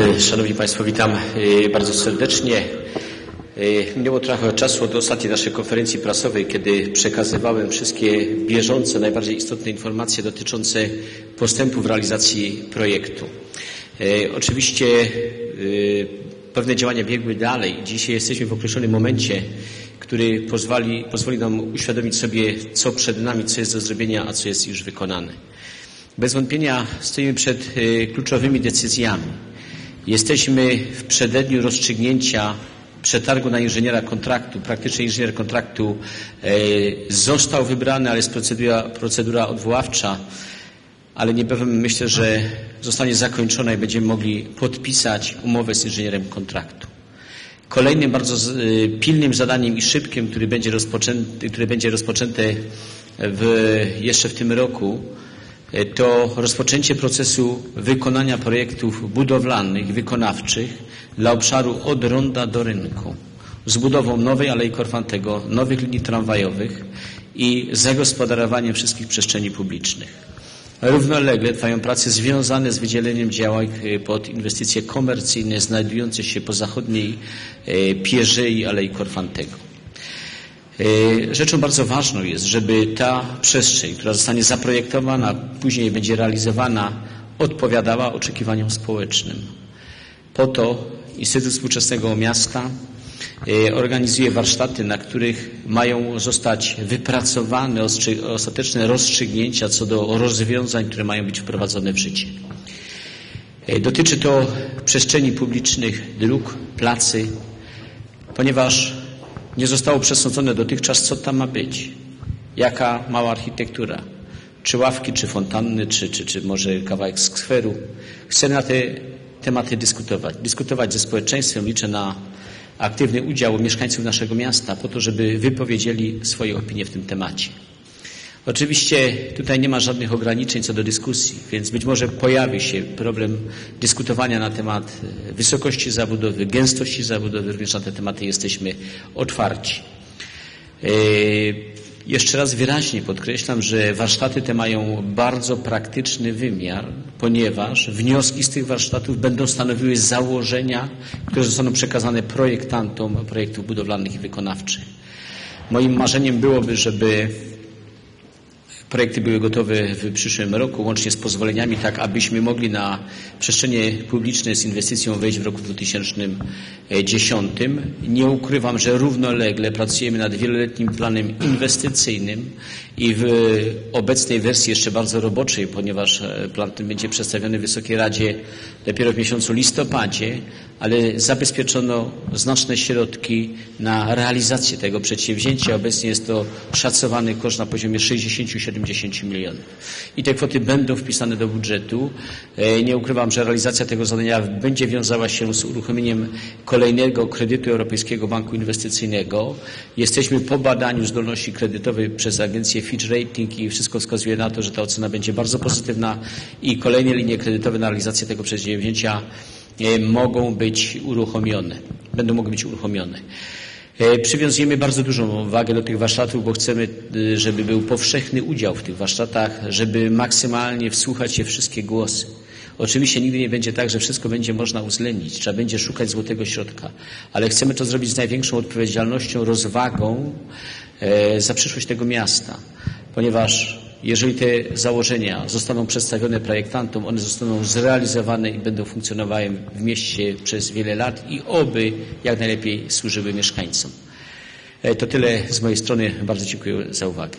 E, Szanowni Państwo, witam e, bardzo serdecznie. E, Minęło trochę czasu od ostatniej naszej konferencji prasowej, kiedy przekazywałem wszystkie bieżące, najbardziej istotne informacje dotyczące postępu w realizacji projektu. Oczywiście pewne działania biegły dalej. Dzisiaj jesteśmy w określonym momencie, który pozwoli, pozwoli nam uświadomić sobie, co przed nami, co jest do zrobienia, a co jest już wykonane. Bez wątpienia stoimy przed kluczowymi decyzjami. Jesteśmy w przededniu rozstrzygnięcia przetargu na inżyniera kontraktu. Praktycznie inżynier kontraktu e, został wybrany, ale jest procedura, procedura odwoławcza, ale niebawem myślę, że zostanie zakończona i będziemy mogli podpisać umowę z inżynierem kontraktu. Kolejnym bardzo e, pilnym zadaniem i szybkim, który będzie rozpoczęte, które będzie rozpoczęte w, jeszcze w tym roku, to rozpoczęcie procesu wykonania projektów budowlanych, wykonawczych dla obszaru od ronda do rynku z budową nowej Alei Korfantego, nowych linii tramwajowych i zagospodarowaniem wszystkich przestrzeni publicznych. Równolegle trwają prace związane z wydzieleniem działań e, pod inwestycje komercyjne znajdujące się po zachodniej e, pierzei Alei Korfantego. E, rzeczą bardzo ważną jest, żeby ta przestrzeń, która zostanie zaprojektowana, później będzie realizowana, odpowiadała oczekiwaniom społecznym. Po to Instytut Współczesnego Miasta e, organizuje warsztaty, na których mają zostać wypracowane ostateczne rozstrzygnięcia co do rozwiązań, które mają być wprowadzone w życie. E, dotyczy to przestrzeni publicznych, dróg, placy, ponieważ nie zostało przesądzone dotychczas, co tam ma być. Jaka mała architektura. Czy ławki, czy fontanny, czy, czy, czy może kawałek skweru. Chcę na te tematy dyskutować. Dyskutować ze społeczeństwem. Liczę na aktywny udział mieszkańców naszego miasta po to, żeby wypowiedzieli swoje opinie w tym temacie. Oczywiście tutaj nie ma żadnych ograniczeń co do dyskusji, więc być może pojawi się problem dyskutowania na temat e, wysokości zabudowy, gęstości zabudowy, również na te tematy jesteśmy otwarci. E, jeszcze raz wyraźnie podkreślam, że warsztaty te mają bardzo praktyczny wymiar, ponieważ wnioski z tych warsztatów będą stanowiły założenia, które zostaną przekazane projektantom projektów budowlanych i wykonawczych. Moim marzeniem byłoby, żeby Projekty były gotowe w przyszłym roku, łącznie z pozwoleniami, tak abyśmy mogli na przestrzenie publiczne z inwestycją wejść w roku 2010. Nie ukrywam, że równolegle pracujemy nad wieloletnim planem inwestycyjnym i w obecnej wersji jeszcze bardzo roboczej, ponieważ e, plan ten będzie przedstawiony Wysokiej Radzie dopiero w miesiącu listopadzie, ale zabezpieczono znaczne środki na realizację tego przedsięwzięcia. Obecnie jest to szacowany koszt na poziomie 60-70 milionów. I te kwoty będą wpisane do budżetu. E, nie ukrywam, że realizacja tego zadania będzie wiązała się z uruchomieniem kolejnego kredytu Europejskiego Banku Inwestycyjnego. Jesteśmy po badaniu zdolności kredytowej przez agencję Fitch Rating i wszystko wskazuje na to, że ta ocena będzie bardzo pozytywna i kolejne linie kredytowe na realizację tego przedsięwzięcia E, mogą być uruchomione, będą mogły być uruchomione. E, przywiązujemy bardzo dużą wagę do tych warsztatów, bo chcemy, e, żeby był powszechny udział w tych warsztatach, żeby maksymalnie wsłuchać się wszystkie głosy. Oczywiście nigdy nie będzie tak, że wszystko będzie można uwzględnić, trzeba będzie szukać złotego środka, ale chcemy to zrobić z największą odpowiedzialnością, rozwagą za przyszłość tego miasta, ponieważ jeżeli te założenia zostaną przedstawione projektantom, one zostaną zrealizowane i będą funkcjonowały w mieście przez wiele lat i oby jak najlepiej służyły mieszkańcom. E, to tyle z mojej strony. Bardzo dziękuję za uwagę.